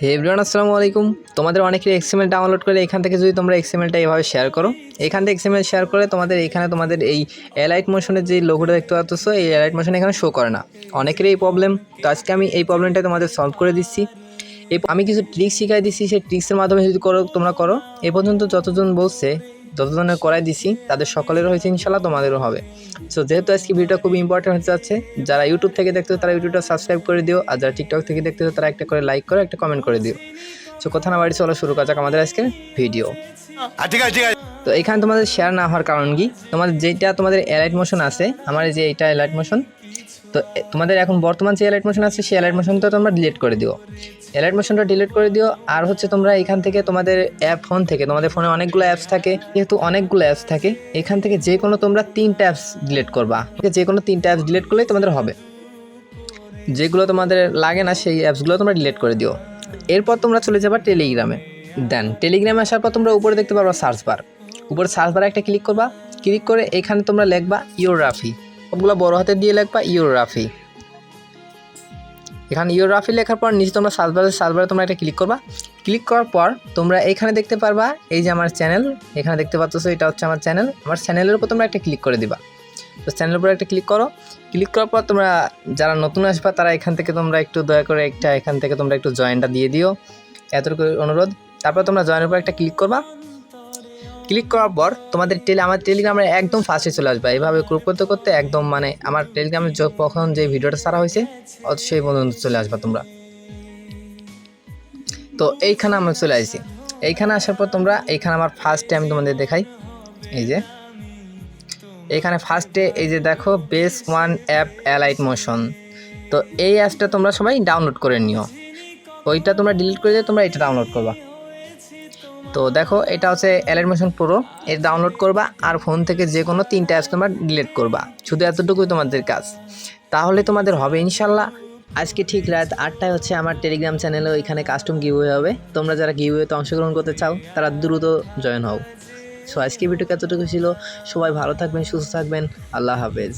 হে everyone, আসসালামু আলাইকুম। তোমাদের অনেকের এক্সএমএল ডাউনলোড করে এখান থেকে যদি তোমরা এক্সএমএলটা এভাবে শেয়ার করো, এখান থেকে এক্সএমএল শেয়ার করে তোমাদের এখানে তোমাদের এই অ্যালাইট মোশনের যে লোগোটা দেখতে পাচ্ছ এই এলাইট মোশন এখানে শো করে না। অনেকের এই প্রবলেম তো আজকে আমি এই প্রবলেমটা তোমাদের সলভ করে দিচ্ছি। আমি কিছু ট্রিক্স শিখাই দিচ্ছি, সেই ট্রিক্সের মাধ্যমে যদি করো, তোমরা করো। এ পর্যন্ত যতজন বলছে যতজনের করাই দিছি তাদের সকলেরও হয়েছে ইনশাল্লাহ তোমাদেরও হবে। সো যেহেতু আজকে ভিডিওটা খুব ইম্পর্টেন্ট হতে যাচ্ছে যারা ইউটিউব থেকে দেখতে তারা ইউটিউবটা সাবস্ক্রাইব করে দিও আর যারা টিকটক থেকে দেখতে তারা একটা করে লাইক করো একটা কমেন্ট করে দিও। সো কথা না বাড়ি চলো শুরু করা যাক আমাদের আজকের ভিডিও ঠিক আছে ঠিক আছে। তো এখানে তোমাদের শেয়ার না হওয়ার কারণ কি? তোমাদের যেটা তোমাদের অ্যালাইট মোশন আছে আমার যে এইটা অ্যালাইট মোশন তো তোমাদের এখন বর্তমান যে অ্যালাইট মোশন আছে, সেই অ্যালাইট মোশনটা তোমরা ডিলিট করে দিও। অ্যালার্ট মোশনটা ডিলিট করে দিও, আর হচ্ছে তোমরা এখান থেকে তোমাদের অ্যাপ ফোন থেকে, তোমাদের ফোনে অনেকগুলো অ্যাপস থাকে, যেহেতু অনেকগুলো অ্যাপস থাকে, এখান থেকে যে কোনো তোমরা তিনটা অ্যাপস ডিলিট করবা। যে কোনো তিনটা অ্যাপস ডিলিট করলেই তোমাদের হবে। যেগুলো তোমাদের লাগে না, সেই অ্যাপসগুলো তোমরা ডিলিট করে দিও। এরপর তোমরা চলে যাবা টেলিগ্রামে দেন টেলিগ্রামে আসার পর তোমরা উপরে দেখতে পারবা সার্চ বার উপরে সার্চ বারে একটা ক্লিক করবা। ক্লিক করে এখানে তোমরা লিখবা ইওরাফি সবগুলো বড় হাতে দিয়ে লিখবা ইওরাফি এখানে ইওরাফি লেখার পর নিচে তোমরা সার্চ বারে সার্চ বারে তোমরা একটা ক্লিক করবা। ক্লিক করার পর তোমরা এখানে দেখতে পারবা, এই যে আমার চ্যানেল, এখানে দেখতে পাচ্ছ এটা হচ্ছে আমার চ্যানেল। আমার চ্যানেলের উপর তোমরা একটা ক্লিক করে দিবা। তো চ্যানেলের উপর একটা ক্লিক করো। ক্লিক করার পর তোমরা যারা নতুন আসবা, তারা এখান থেকে তোমরা একটু দয়া করে একটা এখান থেকে তোমরা একটু জয়েনটা দিয়ে দিও। এতটুকু অনুরোধ। তারপর তোমরা জয়েনের উপর একটা ক্লিক করবা। ক্লিক করার পর তোমাদের টেলি আমার টেলিগ্রামে একদম ফার্স্টে চলে আসবে। এইভাবে গ্রুপ করতে করতে একদম মানে আমার টেলিগ্রামে যখন যে ভিডিওটা সারা হয়েছে, অত সেই পর্যন্ত চলে আসবা তোমরা। তো এইখানে আমরা চলে আসছি। এইখানে আসার পর তোমরা এইখানে আমার ফার্স্টে আমি তোমাদের দেখাই। এই যে। এখানে ফার্স্টে এই যে দেখো best one app Alight Motion তো এই অ্যাপসটা তোমরা সবাই ডাউনলোড করে নিও। ওইটা তোমরা ডিলিট করে দিয়ে তোমরা এটা ডাউনলোড করবা। তো দেখো, এটা হচ্ছে অ্যালাইট মোশন প্রো এটা ডাউনলোড করবা আর ফোন থেকে যে কোনো তিনটা অ্যাপস তোমরা ডিলিট করবা। শুধু এতটুকুই তোমাদের কাজ। তাহলে তোমাদের হবে ইনশাল্লাহ। আজকে ঠিক রাত আটটায় হচ্ছে আমার টেলিগ্রাম চ্যানেলে ওইখানে কাস্টম গিভওয়ে হবে। তোমরা যারা গিভওয়েতে অংশগ্রহণ করতে চাও, তারা দ্রুত জয়েন হও। সো আজকে ভিডিও এতটুকু ছিল। সবাই ভালো থাকবেন, সুস্থ থাকবেন। আল্লাহ হাফেজ।